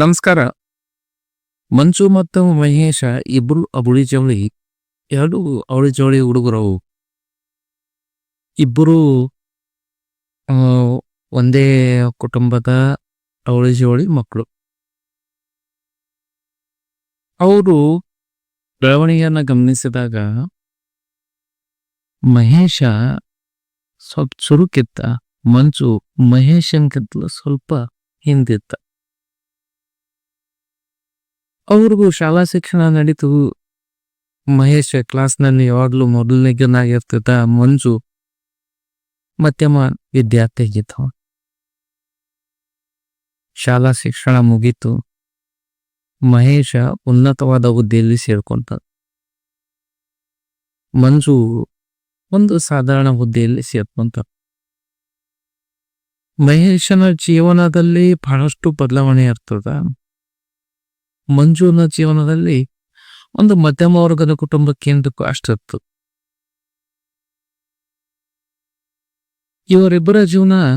ನಮಸ್ಕಾರ. ಮಂಚು ಮತ್ತು ಮಹೇಶ ಇಬ್ರು ಅಬುಳಿ ಜವಳಿ, ಎರಡು ಅವಳಿ ಜವಳಿ ಹುಡುಗರು. ಇಬ್ಬರು ಒಂದೇ ಕುಟುಂಬದ ಅವಳಿ ಜವಳಿ ಮಕ್ಕಳು. ಅವರು ಬೆಳವಣಿಗೆಯನ್ನ ಗಮನಿಸಿದಾಗ, ಮಹೇಶ ಸ್ವಲ್ಪ ಚುರುಕಿತ್ತ ಮಂಜು ಕಿತ್ತಲು ಸ್ವಲ್ಪ ಹಿಂದಿತ್ತ ಅವ್ರಿಗೂ ಶಾಲಾ ಶಿಕ್ಷಣ ನಡೀತು. ಮಹೇಶ್ ಕ್ಲಾಸ್ನಲ್ಲಿ ಯಾವಾಗ್ಲೂ ಮೊದಲನೇಗನಾಗಿರ್ತಿದ್ದ ಮಂಜು. ಮಧ್ಯಮ ವಿದ್ಯಾರ್ಥಿ ಆಗಿದ್ದವ ಶಾಲಾ ಶಿಕ್ಷಣ ಮುಗೀತು. ಮಹೇಶ ಉನ್ನತವಾದ ಹುದ್ದೆಯಲ್ಲಿ ಸೇರ್ಕೊಂತ ಮಂಜು ಒಂದು ಸಾಧಾರಣ ಹುದ್ದೆಯಲ್ಲಿ ಸೇರ್ಕೊಂತ ಮಹೇಶನ ಜೀವನದಲ್ಲಿ ಬಹಳಷ್ಟು ಬದಲಾವಣೆ ಇರ್ತದ. ಮಂಜುನ ಜೀವನದಲ್ಲಿ ಒಂದು ಮಧ್ಯಮ ವರ್ಗದ ಕುಟುಂಬಕ್ಕೇಂದ್ರಕ್ಕೂ ಅಷ್ಟಿತ್ತು. ಇವರಿಬ್ಬರ ಜೀವನದಲ್ಲಿ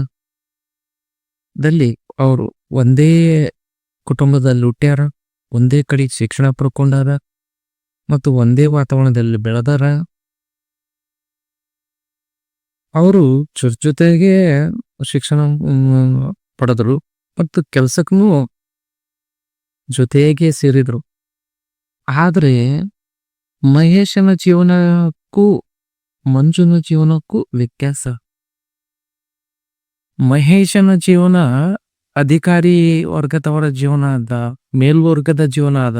ಅವರು ಒಂದೇ ಕುಟುಂಬದಲ್ಲಿ ಹುಟ್ಟ್ಯಾರ, ಒಂದೇ ಕಡೆ ಶಿಕ್ಷಣ ಪಡ್ಕೊಂಡಾರ ಮತ್ತು ಒಂದೇ ವಾತಾವರಣದಲ್ಲಿ ಬೆಳೆದಾರ. ಅವರು ಚುರ್ ಜೊತೆಗೆ ಶಿಕ್ಷಣ ಪಡೆದರು ಮತ್ತು ಕೆಲಸಕ್ಕೂ ಜೊತೆಗೆ ಸೇರಿದರು. ಆದರೆ ಮಹೇಶನ ಜೀವನಕ್ಕೂ ಮಂಜುನ ಜೀವನಕ್ಕೂ ವ್ಯತ್ಯಾಸ. ಮಹೇಶನ ಜೀವನ ಅಧಿಕಾರಿ ವರ್ಗದವರ ಜೀವನ ಅದ ಮೇಲ್ವರ್ಗದ ಜೀವನ ಅದ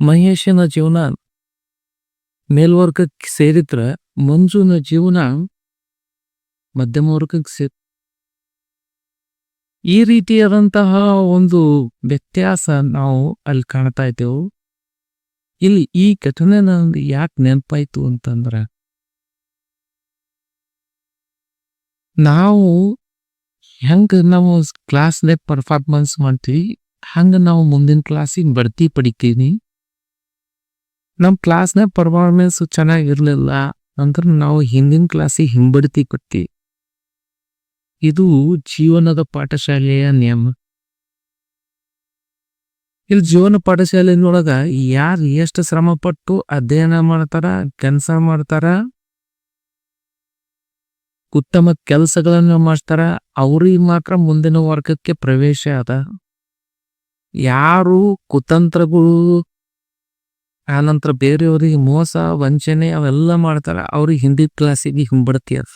ಮಹೇಶನ ಜೀವನ ಮೇಲ್ವರ್ಗಕ್ಕೆ ಸೇರಿದ್ರ ಮಂಜುನ ಜೀವನ ಮಧ್ಯಮ ವರ್ಗಕ್ಕೆ ಸೇರ್ ಈ ರೀತಿಯಾದಂತಹ ಒಂದು ವ್ಯತ್ಯಾಸ ನಾವು ಅಲ್ಲಿ ಕಾಣ್ತಾ ಇದ್ದೇವೆ. ಇಲ್ಲಿ ಈ ಘಟನೆ ನನಗೆ ಯಾಕೆ ನೆನಪಾಯ್ತು ಅಂತಂದ್ರೆ, ನಾವು ಹೆಂಗ ನಾವು ಕ್ಲಾಸ್ನೇ ಪರ್ಫಾರ್ಮೆನ್ಸ್ ಮಾಡ್ತೀವಿ, ಹಂಗ ನಾವು ಮುಂದಿನ ಕ್ಲಾಸಿಗೆ ಬಡ್ತಿ ಪಡಿತೀನಿ. ನಮ್ಮ ಕ್ಲಾಸ್ನ ಪರ್ಫಾರ್ಮೆನ್ಸ್ ಚೆನ್ನಾಗಿರ್ಲಿಲ್ಲ ಅಂದ್ರೆ ನಾವು ಹಿಂದಿನ ಕ್ಲಾಸಿಗೆ ಹಿಂಬಡ್ತಿ ಕೊಡ್ತೀವಿ ಇದು ಜೀವನದ ಪಾಠಶಾಲೆಯ ನಿಯಮ. ಇಲ್ಲಿ ಜೀವನ ಪಾಠಶಾಲೆಯೊಳಗ ಯಾರು ಎಷ್ಟು ಶ್ರಮ ಪಟ್ಟು ಅಧ್ಯಯನ ಮಾಡ್ತಾರ, ಕೆಲಸ ಮಾಡ್ತಾರ, ಉತ್ತಮ ಕೆಲಸಗಳನ್ನು ಮಾಡ್ತಾರ, ಅವ್ರಿಗೆ ಮಾತ್ರ ಮುಂದಿನ ವರ್ಗಕ್ಕೆ ಪ್ರವೇಶ ಅದ. ಯಾರು ಕುತಂತ್ರಗಳು, ಆನಂತರ ಬೇರೆಯವ್ರಿಗೆ ಮೋಸ, ವಂಚನೆ ಅವೆಲ್ಲ ಮಾಡ್ತಾರ, ಅವ್ರಿಗೆ ಹಿಂದಿ ಕ್ಲಾಸಿಗೆ ಹಿಂಬಡ್ತಿ ಅದ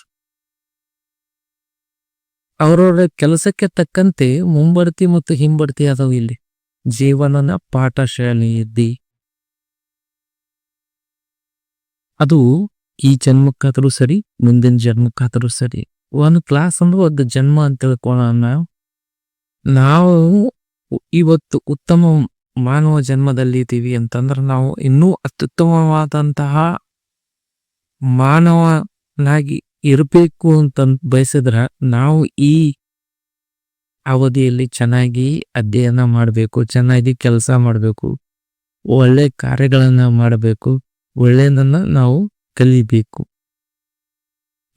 ಅವ್ರವ್ರ ಕೆಲಸಕ್ಕೆ ತಕ್ಕಂತೆ ಮುಂಬಡ್ತಿ ಮತ್ತು ಹಿಂಬಡ್ತಿ ಅದಾವ ಇಲ್ಲಿ. ಜೀವನನ ಪಾಠಶಾಲೆ ಇದ್ದಿ ಅದು ಈ ಜನ್ಮಕ್ಕಾದರೂ ಸರಿ, ಮುಂದಿನ ಜನ್ಮಕ್ಕಾದರೂ ಸರಿ. ಒಂದು ಕ್ಲಾಸ್ ಅಂದ್ರೆ ಒಂದು ಜನ್ಮ ಅಂತ ತಿಳ್ಕೊಳ್ಳೋಣ. ನಾವು ಇವತ್ತು ಉತ್ತಮ ಮಾನವ ಜನ್ಮದಲ್ಲಿ ಇದ್ದೀವಿ ಅಂತಂದ್ರೆ ನಾವು ಇನ್ನೂ ಅತ್ಯುತ್ತಮವಾದಂತಹ ಮಾನವನಾಗಿ ಇರಬೇಕು ಅಂತ ಬಯಸಿದ್ರೆ ನಾವು ಈ ಅವಧಿಯಲ್ಲಿ ಚೆನ್ನಾಗಿ ಅಧ್ಯಯನ ಮಾಡಬೇಕು, ಚೆನ್ನಾಗಿ ಕೆಲಸ ಮಾಡಬೇಕು, ಒಳ್ಳೆ ಕಾರ್ಯಗಳನ್ನು ಮಾಡಬೇಕು ಒಳ್ಳೆಯದನ್ನು ನಾವು ಕಲಿಬೇಕು.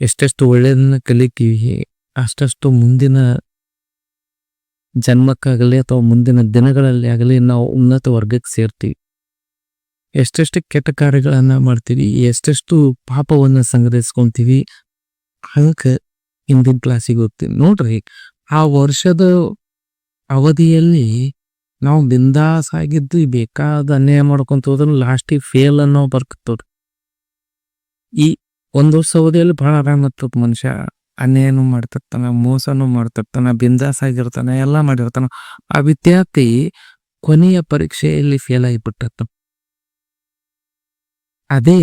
ಎಷ್ಟೆಷ್ಟು ಒಳ್ಳೆಯದನ್ನ ಕಲಿತೀವಿ, ಅಷ್ಟಷ್ಟು ಮುಂದಿನ ಜನ್ಮಕ್ಕಾಗಲಿ ಅಥವಾ ಮುಂದಿನ ದಿನಗಳಲ್ಲಿ ಆಗಲಿ ನಾವು ಉನ್ನತ ವರ್ಗಕ್ಕೆ ಸೇರ್ತೀವಿ. ಎಷ್ಟೆಷ್ಟು ಕೆಟ್ಟ ಕಾರ್ಯಗಳನ್ನು ಮಾಡ್ತೀವಿ, ಎಷ್ಟೆಷ್ಟು ಪಾಪವನ್ನ ಸಂಗ್ರಹಿಸ್ಕೊಂತೀವಿ ಅದಕ್ಕೆ ಹಿಂದಿನ ಕ್ಲಾಸಿಗೆ ಹೋಗ್ತೀವಿ ನೋಡ್ರಿ, ಆ ವರ್ಷದ ಅವಧಿಯಲ್ಲಿ ನಾವು ಬಿಂದಾಸ್ ಆಗಿದ್ದು ಬೇಕಾದ ಅನ್ಯಾಯ ಮಾಡ್ಕೊಂತ ಹೋದ್ರೆ ಲಾಸ್ಟಿಗೆ ಫೇಲ್ ಅನ್ನೋ ಬರ್ಕತ್ತವ್ರಿ ಈ ಒಂದು ವರ್ಷ ಅವಧಿಯಲ್ಲಿ ಬಹಳ ಆರಾಮ ಇರ್ತದ ಮನುಷ್ಯ. ಅನ್ಯಾಯನೂ ಮಾಡ್ತಿರ್ತಾನ, ಮೋಸನೂ ಮಾಡ್ತಿರ್ತಾನ ಬಿಂದಾಸ್ ಆಗಿರ್ತಾನೆ ಎಲ್ಲ ಮಾಡಿರ್ತಾನ. ಆ ವಿದ್ಯಾರ್ಥಿ ಕೊನೆಯ ಪರೀಕ್ಷೆಯಲ್ಲಿ ಫೇಲ್ ಆಗಿಬಿಟ್ಟಿರ್ತಾನ ಅದೇ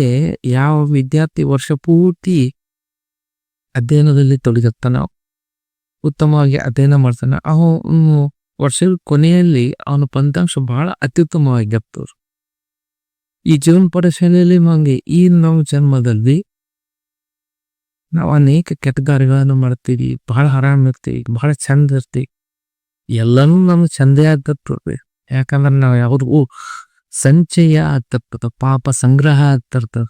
ಯಾವ ವಿದ್ಯಾರ್ಥಿ ವರ್ಷ ಪೂರ್ತಿ ಅಧ್ಯಯನದಲ್ಲಿ ತೊಡಗತ್ತಾನ ಉತ್ತಮವಾಗಿ ಅಧ್ಯಯನ ಮಾಡ್ತಾನ. ಅವನು ವರ್ಷದ ಕೊನೆಯಲ್ಲಿ ಅವನ ಫಲಿತಾಂಶ ಬಹಳ ಅತ್ಯುತ್ತಮವಾಗಿರ್ತವ್ರು ಈ ಜೀವನ ಪಾಠಶಾಲೆಯಲ್ಲಿ ನಮಗೆ ಈ ನಮ್ಮ ಜನ್ಮದಲ್ಲಿ ನಾವು ಅನೇಕ ಕೆಟಗಾರಿಗಳನ್ನು ಮಾಡ್ತೀವಿ, ಬಹಳ ಆರಾಮ್ ಇರ್ತೀವಿ, ಬಹಳ ಚಂದ ಇರ್ತೀವಿ. ಎಲ್ಲನೂ ನಮ್ಗೆ ಚಂದೇ ಆಗ್ತಿರ್ತದೆ ಯಾಕಂದ್ರೆ ನಾವು ಯಾವ್ದು ಸಂಚಯ ಆಗ್ತಿರ್ತದ, ಪಾಪ ಸಂಗ್ರಹ ಆಗ್ತಿರ್ತದ.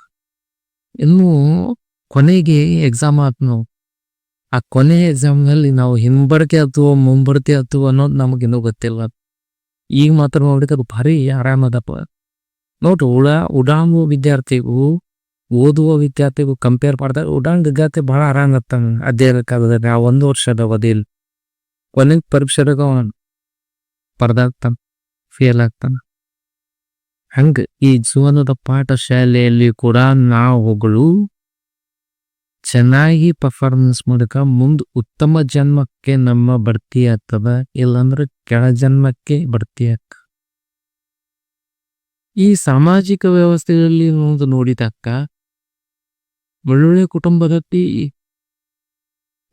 ಇನ್ನು ಕೊನೆಗೆ ಎಕ್ಸಾಮ್ ಆತ್ ನಾವು ಆ ಕೊನೆ ಎಕ್ಸಾಮ್ನಲ್ಲಿ ನಾವು ಹಿಂಬಡ್ತಿ ಅಥವಾ ಮುಂಬಡ್ತಿ ಅಥವಾ ಅನ್ನೋದು ನಮಗಿನ್ನೂ ಗೊತ್ತಿಲ್ಲ. ಈಗ ಮಾತ್ರ ನೋಡಿದಾಗ ಭಾರಿ ಆರಾಮದಪ್ಪ ನೋಡ್ರಿ ಉಳ ಉಡಾಂಗು ವಿದ್ಯಾರ್ಥಿಗೂ, ಓದುವ ವಿದ್ಯಾರ್ಥಿಗೂ ಕಂಪೇರ್ ಮಾಡಿದಾಗ ಉಡಾಂಗ್ ವಿದ್ಯಾರ್ಥಿ ಬಹಳ ಆರಾಮ ಇರ್ತಾನೆ. ಅಧ್ಯಯನ ಕಾಲದಲ್ಲಿ ಆ ಒಂದು ವರ್ಷದ ಅವಧಿಯಲ್ಲಿ ಕೊನೆಗೆ ಪರೀಕ್ಷೆದಾಗ ಅವನು ಪರ್ದಾಗ್ತಾನೆ ಫೇಲ್ ಆಗ್ತಾನ. ಹಂಗ ಈ ಜೀವನದ ಪಾಠ ಶಾಲೆಯಲ್ಲಿ ಕೂಡ ನಾವುಗಳು ಚೆನ್ನಾಗಿ ಪರ್ಫಾರ್ಮೆನ್ಸ್ ಮೂಲಕ ಮುಂದ್ ಉತ್ತಮ ಜನ್ಮಕ್ಕೆ ನಮ್ಮ ಬಡ್ತಿ ಆಗ್ತದ, ಇಲ್ಲಾಂದ್ರೆ ಕೆಳ ಜನ್ಮಕ್ಕೆ ಬಡ್ತಿ ಆಗ್ತದ. ಈ ಸಾಮಾಜಿಕ ವ್ಯವಸ್ಥೆಯಲ್ಲಿ ಒಂದು ನೋಡಿದಕ್ಕ, ಒಳ್ಳೊಳ್ಳೆ ಕುಟುಂಬದಲ್ಲಿ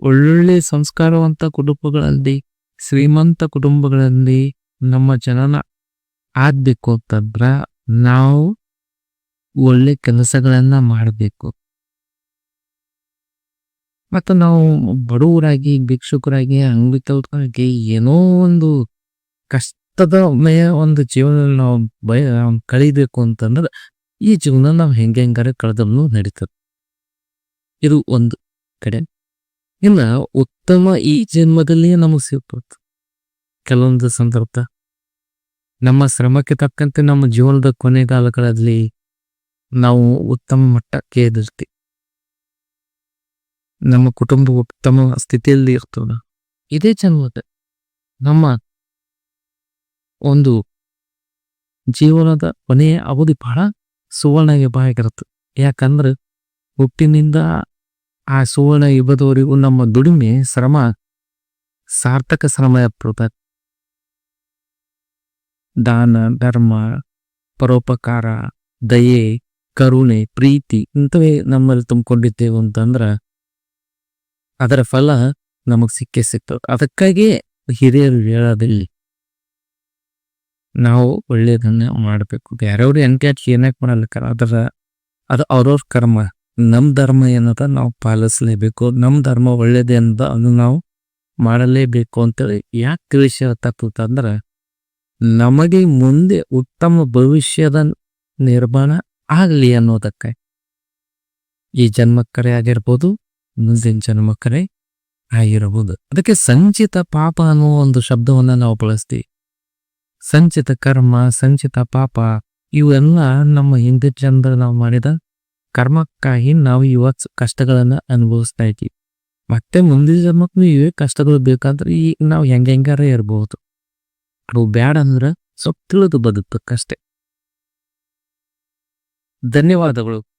ಒಳ್ಳೊಳ್ಳೆ ಸಂಸ್ಕಾರವಂತ ಕುಟುಂಬಗಳಲ್ಲಿ ಶ್ರೀಮಂತ ಕುಟುಂಬಗಳಲ್ಲಿ ನಮ್ಮ ಜನನ ಆಗ್ಬೇಕು ಅಂತಂದ್ರ ನಾವು ಒಳ್ಳೆ ಕೆಲಸಗಳನ್ನ ಮಾಡಬೇಕು. ಮತ್ತು ನಾವು ಬಡವರಾಗಿ, ಭಿಕ್ಷುಕರಾಗಿ ಅಂಗವಿಕಲರಾಗಿ ಏನೋ ಒಂದು ಕಷ್ಟದ ಮೇಯ ಒಂದು ಜೀವನದಲ್ಲಿ ನಾವು ಬಯ ಕಳಿಬೇಕು ಅಂತಂದ್ರೆ ಈ ಜೀವನ ನಾವು ಹೆಂಗೆ ಹೆಂಗಾರ ಕಳೆದನ್ನು ನಡೀತದೆ. ಇದು ಒಂದು ಕಡೆ. ಇನ್ನ ಉತ್ತಮ ಈ ಜನ್ಮದಲ್ಲಿಯೇ ನಮಗೆ ಸಿಗ್ಬೋದು ಕೆಲವೊಂದು ಸಂದರ್ಭ ನಮ್ಮ ಶ್ರಮಕ್ಕೆ ತಕ್ಕಂತೆ ನಮ್ಮ ಜೀವನದ ಕೊನೆಗಾಲಗಳಲ್ಲಿ ನಾವು ಉತ್ತಮ ಮಟ್ಟಕ್ಕೆ ಎದುರ್ತೀವಿ ನಮ್ಮ ಕುಟುಂಬ ಉತ್ತಮ ಸ್ಥಿತಿಯಲ್ಲಿ ಇರ್ತದ. ಇದೇ ಚೆನ್ನಾಗ ನಮ್ಮ ಒಂದು ಜೀವನದ ಕೊನೆಯ ಅವಧಿ ಬಹಳ ಸುವರ್ಣಗೆ ಬಾಯಾಗಿರುತ್ತೆ. ಯಾಕಂದ್ರೆ ಹುಟ್ಟಿನಿಂದ ಆ ಸುವರ್ಣ ಇಬ್ಬದವರಿಗೂ ನಮ್ಮ ದುಡಿಮೆ, ಶ್ರಮ, ಸಾರ್ಥಕ ಶ್ರಮ ಇರ್ತದೆ. ದಾನ, ಧರ್ಮ, ಪರೋಪಕಾರ, ದಯೆ, ಕರುಣೆ, ಪ್ರೀತಿ ಇಂಥವೇ ನಮ್ಮಲ್ಲಿ ತುಂಬಿಕೊಂಡಿದ್ದೇವೆ ಅಂತಂದ್ರ ಅದರ ಫಲ ನಮಗ್ ಸಿಕ್ಕೇ ಸಿಕ್ತು. ಅದಕ್ಕಾಗಿ ಹಿರಿಯರು ಹೇಳೋದಿಲ್ಲಿ ನಾವು ಒಳ್ಳೇದನ್ನ ಮಾಡಬೇಕು. ಬೇರೆಯವ್ರು ಎನ್ಕ್ಯಾಚ್ ಏನಕ್ಕೆ ಮಾಡಲಿಕ್ಕ ಅದರ, ಅದು ಅವ್ರವ್ರ ಕರ್ಮ. ನಮ್ಮ ಧರ್ಮ ಏನದ ನಾವು ಪಾಲಿಸಲೇಬೇಕು. ನಮ್ ಧರ್ಮ ಒಳ್ಳೇದೇ ಅನ್ನೋದ ಅದು ನಾವು ಮಾಡಲೇಬೇಕು ಅಂತೇಳಿ ಯಾಕೆ ತಿಳಿಸಿ ಹೇಳ್ತಕ್ಕಂತಂದ್ರ ನಮಗೆ ಮುಂದೆ ಉತ್ತಮ ಭವಿಷ್ಯದ ನಿರ್ಮಾಣ ಆಗಲಿ ಅನ್ನೋದಕ್ಕೆ. ಈ ಜನ್ಮಕ್ಕರೆ ಆಗಿರ್ಬೋದು ಮುಂದಿನ ಜನ್ಮಕ್ಕರೆ ಆಗಿರಬಹುದು. ಅದಕ್ಕೆ ಸಂಚಿತ ಪಾಪ ಅನ್ನೋ ಒಂದು ಶಬ್ದವನ್ನ ನಾವು ಬಳಸ್ತೀವಿ. ಸಂಚಿತ ಕರ್ಮ, ಸಂಚಿತ ಪಾಪ, ಇವೆಲ್ಲ ನಮ್ಮ ಹಿಂದೆ ಜನರ ನಾವು ಮಾಡಿದ ಕರ್ಮಕ್ಕಾಗಿ ನಾವು ಇವತ್ತು ಕಷ್ಟಗಳನ್ನ ಅನುಭವಿಸ್ತಾ ಇದ್ದೀವಿ. ಮತ್ತೆ ಮುಂದಿನ ಜನ್ಮಕ್ಕೂ ಇವೇ ಕಷ್ಟಗಳು ಬೇಕಾದ್ರೆ ಈಗ ನಾವು ಹೆಂಗ ಹೆಂಗಾರ ಇರಬಹುದು ಅದು ಬ್ಯಾಡ ಅಂದ್ರೆ ಸ್ವಲ್ಪ ತಿಳಿದು ಬದುಕಕ್ಕಷ್ಟೇ ಧನ್ಯವಾದಗಳು.